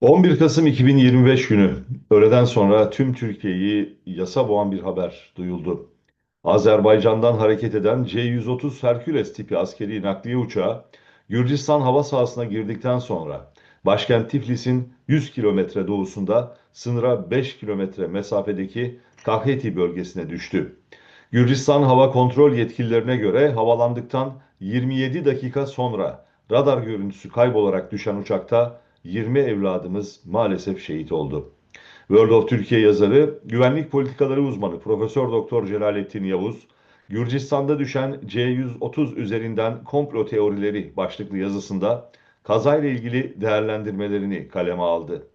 11 Kasım 2025 günü öğleden sonra tüm Türkiye'yi yasa boğan bir haber duyuldu. Azerbaycan'dan hareket eden C-130 Hercules tipi askeri nakliye uçağı Gürcistan hava sahasına girdikten sonra başkent Tiflis'in 100 kilometre doğusunda sınıra 5 kilometre mesafedeki Kaheti bölgesine düştü. Gürcistan hava kontrol yetkililerine göre havalandıktan 27 dakika sonra radar görüntüsü kaybolarak düşen uçakta 20 evladımız maalesef şehit oldu. World of Türkiye yazarı, güvenlik politikaları uzmanı Profesör Doktor Celalettin Yavuz, Gürcistan'da düşen C-130 üzerinden komplo teorileri başlıklı yazısında kazayla ilgili değerlendirmelerini kaleme aldı.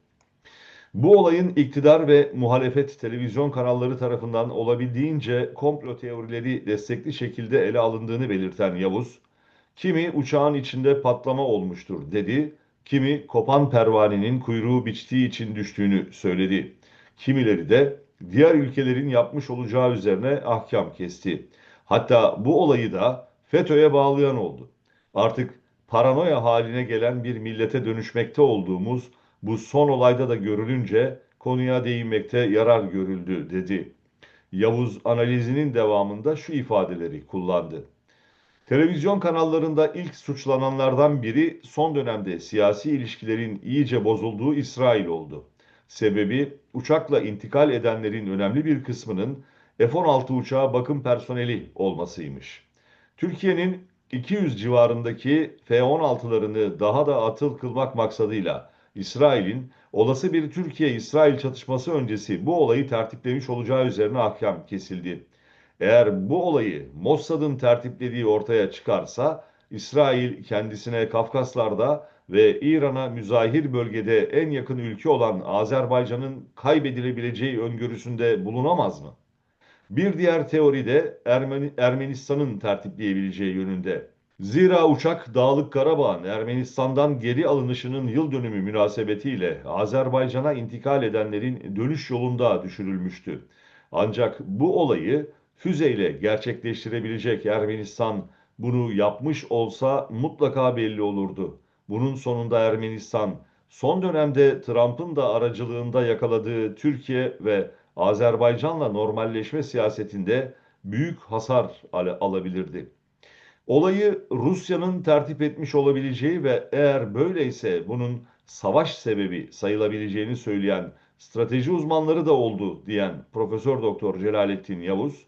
Bu olayın iktidar ve muhalefet televizyon kanalları tarafından olabildiğince komplo teorileri destekli şekilde ele alındığını belirten Yavuz, kimi uçağın içinde patlama olmuştur dedi Kimi kopan pervanenin kuyruğu biçtiği için düştüğünü söyledi. Kimileri de diğer ülkelerin yapmış olacağı üzerine ahkam kesti. Hatta bu olayı da FETÖ'ye bağlayan oldu. Artık paranoya haline gelen bir millete dönüşmekte olduğumuz bu son olayda da görülünce konuya değinmekte yarar görüldü dedi. Yavuz analizinin devamında şu ifadeleri kullandı. Televizyon kanallarında ilk suçlananlardan biri son dönemde siyasi ilişkilerin iyice bozulduğu İsrail oldu. Sebebi uçakla intikal edenlerin önemli bir kısmının F-16 uçağı bakım personeli olmasıymış. Türkiye'nin 200 civarındaki F-16'larını daha da atıl kılmak maksadıyla İsrail'in olası bir Türkiye-İsrail çatışması öncesi bu olayı tertiplemiş olacağı üzerine ahkam kesildi. Eğer bu olayı Mossad'ın tertiplediği ortaya çıkarsa İsrail kendisine Kafkaslar'da ve İran'a müzahir bölgede en yakın ülke olan Azerbaycan'ın kaybedilebileceği öngörüsünde bulunamaz mı? Bir diğer teori de Ermeni, Ermenistan'ın tertipleyebileceği yönünde. Zira uçak Dağlık Karabağ'ın Ermenistan'dan geri alınışının yıl dönümü münasebetiyle Azerbaycan'a intikal edenlerin dönüş yolunda düşürülmüştü. Ancak bu olayı füzeyle gerçekleştirebilecek Ermenistan bunu yapmış olsa mutlaka belli olurdu. Bunun sonunda Ermenistan son dönemde Trump'ın da aracılığında yakaladığı Türkiye ve Azerbaycan'la normalleşme siyasetinde büyük hasar al alabilirdi. Olayı Rusya'nın tertip etmiş olabileceği ve eğer böyleyse bunun savaş sebebi sayılabileceğini söyleyen strateji uzmanları da oldu diyen Profesör Doktor Celalettin Yavuz,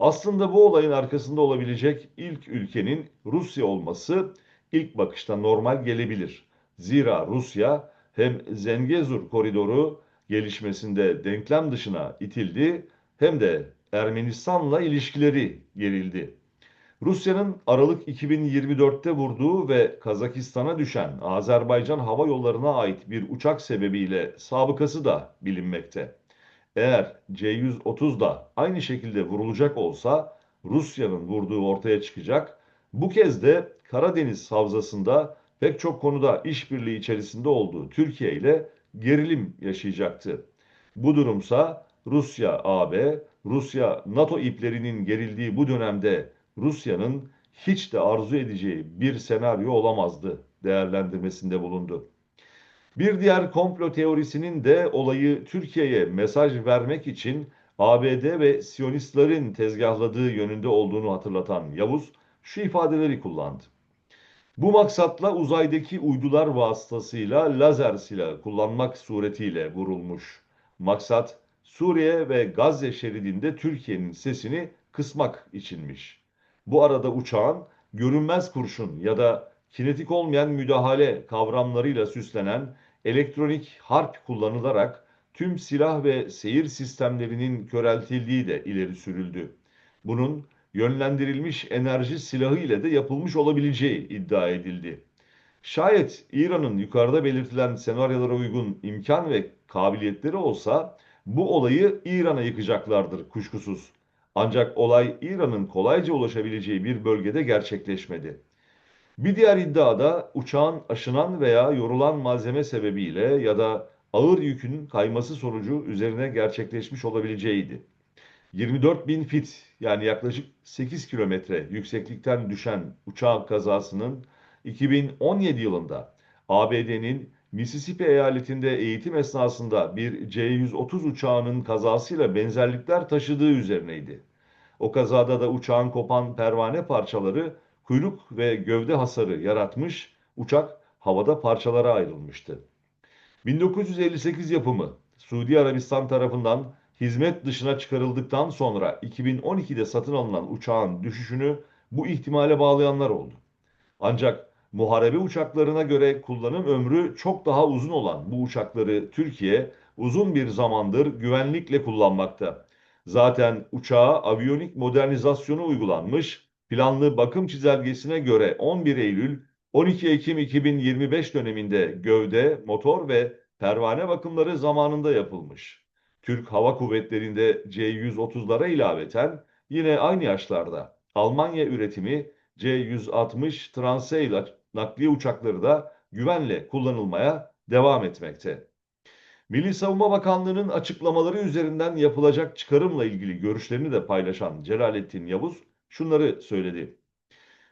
aslında bu olayın arkasında olabilecek ilk ülkenin Rusya olması ilk bakışta normal gelebilir. Zira Rusya hem Zengezur koridoru gelişmesinde denklem dışına itildi hem de Ermenistan'la ilişkileri gerildi. Rusya'nın Aralık 2024'te vurduğu ve Kazakistan'a düşen Azerbaycan hava yollarına ait bir uçak sebebiyle sabıkası da bilinmekte. Eğer C-130 da aynı şekilde vurulacak olsa Rusya'nın vurduğu ortaya çıkacak. Bu kez de Karadeniz Havzası'nda pek çok konuda işbirliği içerisinde olduğu Türkiye ile gerilim yaşayacaktı. Bu durumsa Rusya AB, Rusya NATO iplerinin gerildiği bu dönemde Rusya'nın hiç de arzu edeceği bir senaryo olamazdı değerlendirmesinde bulundu. Bir diğer komplo teorisinin de olayı Türkiye'ye mesaj vermek için ABD ve Siyonistlerin tezgahladığı yönünde olduğunu hatırlatan Yavuz şu ifadeleri kullandı. Bu maksatla uzaydaki uydular vasıtasıyla lazer silah kullanmak suretiyle vurulmuş. Maksat Suriye ve Gazze şeridinde Türkiye'nin sesini kısmak içinmiş. Bu arada uçağın görünmez kurşun ya da kinetik olmayan müdahale kavramlarıyla süslenen elektronik harp kullanılarak tüm silah ve seyir sistemlerinin köreltildiği de ileri sürüldü. Bunun yönlendirilmiş enerji silahı ile de yapılmış olabileceği iddia edildi. Şayet İran'ın yukarıda belirtilen senaryolara uygun imkan ve kabiliyetleri olsa bu olayı İran'a yıkacaklardır kuşkusuz. Ancak olay İran'ın kolayca ulaşabileceği bir bölgede gerçekleşmedi. Bir diğer iddiada uçağın aşınan veya yorulan malzeme sebebiyle ya da ağır yükün kayması sonucu üzerine gerçekleşmiş olabileceğiydi. 24 bin fit yani yaklaşık 8 kilometre yükseklikten düşen uçağın kazasının 2017 yılında ABD'nin Mississippi eyaletinde eğitim esnasında bir C-130 uçağının kazasıyla benzerlikler taşıdığı üzerineydi. O kazada da uçağın kopan pervane parçaları kuyruk ve gövde hasarı yaratmış, uçak havada parçalara ayrılmıştı. 1958 yapımı Suudi Arabistan tarafından hizmet dışına çıkarıldıktan sonra 2012'de satın alınan uçağın düşüşünü bu ihtimale bağlayanlar oldu. Ancak muharebe uçaklarına göre kullanım ömrü çok daha uzun olan bu uçakları Türkiye uzun bir zamandır güvenlikle kullanmakta. Zaten uçağa aviyonik modernizasyonu uygulanmış, planlı bakım çizelgesine göre 11 Eylül 12 Ekim 2025 döneminde gövde, motor ve pervane bakımları zamanında yapılmış. Türk Hava Kuvvetleri'nde C-130'lara ilaveten yine aynı yaşlarda Almanya üretimi C-160 Transail nakliye uçakları da güvenle kullanılmaya devam etmekte. Milli Savunma Bakanlığı'nın açıklamaları üzerinden yapılacak çıkarımla ilgili görüşlerini de paylaşan Celalettin Yavuz şunları söyledi.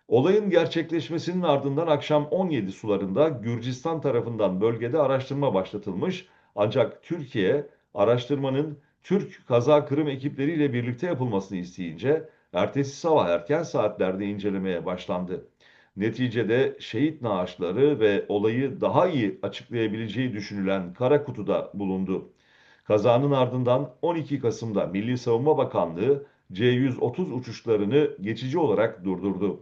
Olayın gerçekleşmesinin ardından akşam 17 sularında Gürcistan tarafından bölgede araştırma başlatılmış ancak Türkiye araştırmanın Türk kaza kırım ekipleriyle birlikte yapılmasını isteyince ertesi sabah erken saatlerde incelemeye başlandı. Neticede şehit naaşları ve olayı daha iyi açıklayabileceği düşünülen kara kutuda bulundu. Kazanın ardından 12 Kasım'da Milli Savunma Bakanlığı C-130 uçuşlarını geçici olarak durdurdu.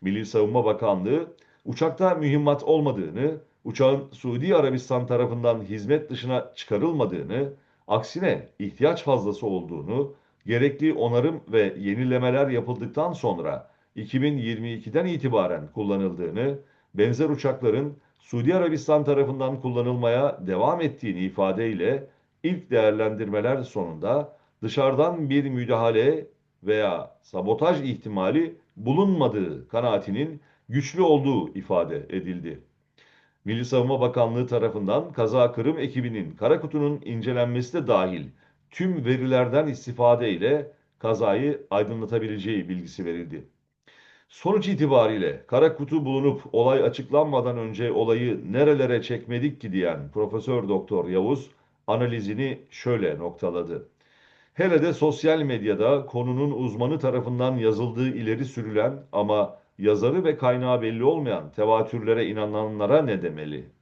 Milli Savunma Bakanlığı uçakta mühimmat olmadığını, uçağın Suudi Arabistan tarafından hizmet dışına çıkarılmadığını, aksine ihtiyaç fazlası olduğunu, gerekli onarım ve yenilemeler yapıldıktan sonra 2022'den itibaren kullanıldığını, benzer uçakların Suudi Arabistan tarafından kullanılmaya devam ettiğini ifadeyle ilk değerlendirmeler sonunda dışarıdan bir müdahale veya sabotaj ihtimali bulunmadığı kanaatinin güçlü olduğu ifade edildi. Milli Savunma Bakanlığı tarafından kaza kırım ekibinin kara kutunun incelenmesi de dahil tüm verilerden istifade ile kazayı aydınlatabileceği bilgisi verildi. Sonuç itibariyle kara kutu bulunup olay açıklanmadan önce olayı nerelere çekmedik ki diyen Profesör Doktor Yavuz analizini şöyle noktaladı. Hele de sosyal medyada konunun uzmanı tarafından yazıldığı ileri sürülen ama yazarı ve kaynağı belli olmayan tevatürlere inananlara ne demeli?